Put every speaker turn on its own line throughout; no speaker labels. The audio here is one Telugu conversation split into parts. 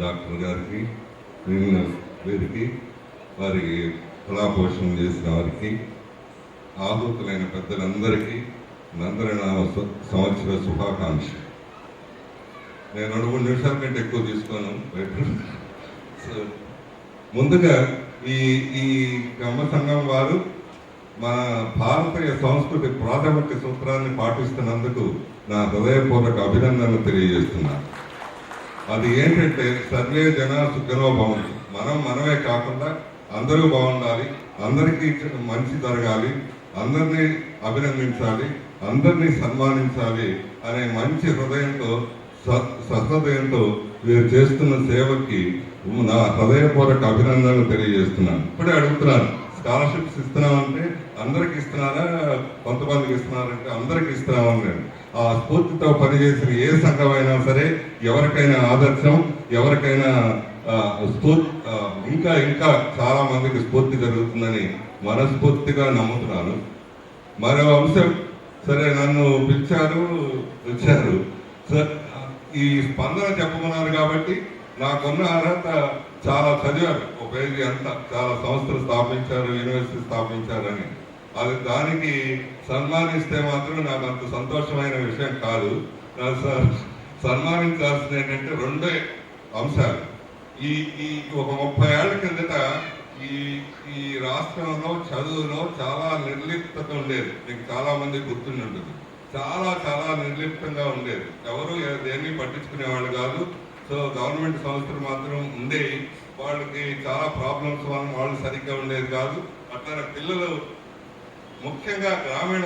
డాక్టర్ గారికి మిగిలిన వీరికి వారికి కళాపోషణ చేసిన వారికి ఆహూతులైన పెద్దలందరికీ నందరనామ సంవత్సర శుభాకాంక్ష నేను రెండు మూడు నిమిషాల కంటే ఎక్కువ తీసుకోను బయట. సో, ముందుగా ఈ ఈ కమ్మ సంఘం వారు మన భారతీయ సంస్కృతి ప్రాథమిక సూత్రాన్ని పాటిస్తున్నందుకు నా హృదయపూర్వక అభినందనలు తెలియజేస్తున్నాను. అది ఏంటంటే సర్వే జన సుఖనో బాగుంది మనం మనమే కాకుండా అందరూ బాగుండాలి అందరికీ మంచి జరగాలి అందరినీ అభినందించాలి అందరినీ సన్మానించాలి అనే మంచి హృదయంతో స- సహృదయంతో మీరు చేస్తున్న సేవకి నా హృదయపూర్వక అభినందనలు తెలియజేస్తున్నాను. ఇప్పుడే అడుగుతున్నాను స్కాలర్షిప్స్ ఇస్తున్నామంటే అందరికి ఇస్తున్నారా కొంతమందికి ఇస్తున్నారంటే అందరికి ఇస్తున్నామని నేను. ఆ స్ఫూర్తితో పనిచేసిన ఏ సంఘమైనా సరే ఎవరికైనా ఆదర్శం ఎవరికైనా స్ఫూర్తి ఇంకా ఇంకా చాలా మందికి స్ఫూర్తి జరుగుతుందని మనస్ఫూర్తిగా నమ్ముతున్నాను. మరో అంశం సరే నన్ను పిలిచారు వచ్చారు స- ఈ స్పందన చెప్పమన్నారు కాబట్టి నాకున్న అర్హత చాలా చదివారు ఒక పేజీ అంతా చాలా సంస్థలు స్థాపించారు యూనివర్సిటీ స్థాపించారని. అది దానికి సన్మానిస్తే మాత్రం నాకు అంత సంతోషమైన విషయం కాదు. సన్మానించాల్సింది ఏంటంటే రెండే అంశాలు. ఈ ఈ ఒక ముప్పై ఏళ్ళ కిందట ఈ ఈ రాష్ట్రంలో చదువులో చాలా నిర్లిప్తత ఉండేది మీకు చాలా మంది గుర్తుండి ఉంటుంది. చాలా చాలా నిర్లిప్తంగా ఉండేది. ఎవరు దేన్ని పట్టించుకునేవాళ్ళు కాదు. సో గవర్నమెంట్ సంస్థలు మాత్రం ఉండేవి. వాళ్ళకి చాలా ప్రాబ్లమ్స్ వల్ల వాళ్ళు సరిగ్గా ఉండేది కాదు. అట్లా పిల్లలు ముఖ్యంగా గ్రామీణ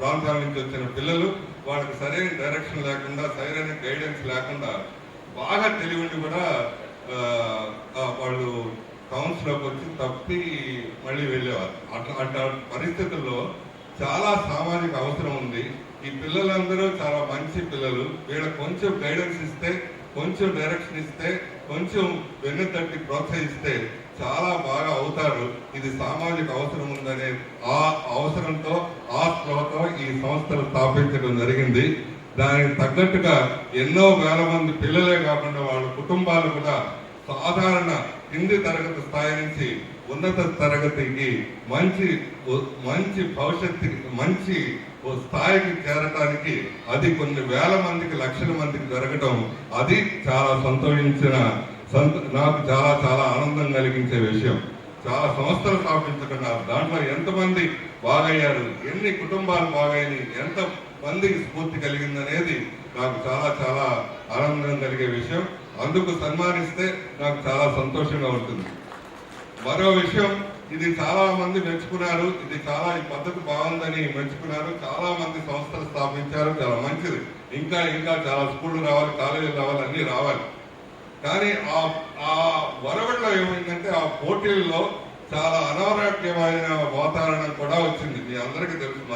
ప్రాంతాల నుంచి వచ్చిన పిల్లలు వాళ్ళకి సరైన డైరెక్షన్ లేకుండా సరైన గైడెన్స్ లేకుండా బాగా తెలివిని కూడా వాళ్ళు టౌన్స్లోకి వచ్చి తప్పి మళ్ళీ వెళ్ళేవారు. అట్లా అట్లాంటి పరిస్థితుల్లో చాలా సామాజిక అవసరం ఉంది. ఈ పిల్లలందరూ చాలా మంచి పిల్లలు. వీళ్ళకి కొంచెం గైడెన్స్ ఇస్తే కొంచెం డైరెక్షన్ ఇస్తే కొంచెం వెన్ను తట్టి ప్రోత్సహిస్తే చాలా బాగా అవుతారు ఇది సామాజిక అవసరం ఉందనే ఆ అవసరంతో ఆ స్పృహతో ఈ సంస్థలు స్థాపించడం జరిగింది. దానికి తగ్గట్టుగా ఎన్నో వేల మంది పిల్లలే కాకుండా వాళ్ళ కుటుంబాలు కూడా సాధారణ కింది తరగతి స్థాయి నుంచి ఉన్నత తరగతికి మంచి మంచి భవిష్యత్తు మంచి ఓ స్థాయికి చేరటానికి అది కొన్ని వేల మందికి లక్షల మందికి జరగటం అది చాలా సంతోషించిన సంత నాకు చాలా చాలా ఆనందం కలిగించే విషయం. చాలా సంస్థలు స్థాపించుకున్నారు దాంట్లో ఎంతమంది బాగయ్యారు? ఎన్ని కుటుంబాలు బాగయ్యాయి ఎంత మందికి స్ఫూర్తి కలిగిందనేది నాకు చాలా చాలా ఆనందం కలిగే విషయం. అందుకు సన్మానిస్తే నాకు చాలా సంతోషంగా ఉంటుంది. మరో విషయం ఇది చాలా మంది మెచ్చుకున్నారు. ఇది చాలా ఈ పద్ధతి బాగుందని మెచ్చుకున్నారు. చాలా మంది సంస్థలు స్థాపించారు. చాలా మంచిది. ఇంకా ఇంకా చాలా స్కూళ్ళు రావాలి కాలేజీలు రావాలి అన్నీ రావాలి. కానీ ఆ ఆ వరవడిలో ఏమైందంటే ఆ పోటీల్లో చాలా అనారోగ్యమైన వాతావరణం కూడా వచ్చింది. మీ అందరికీ తెలుసు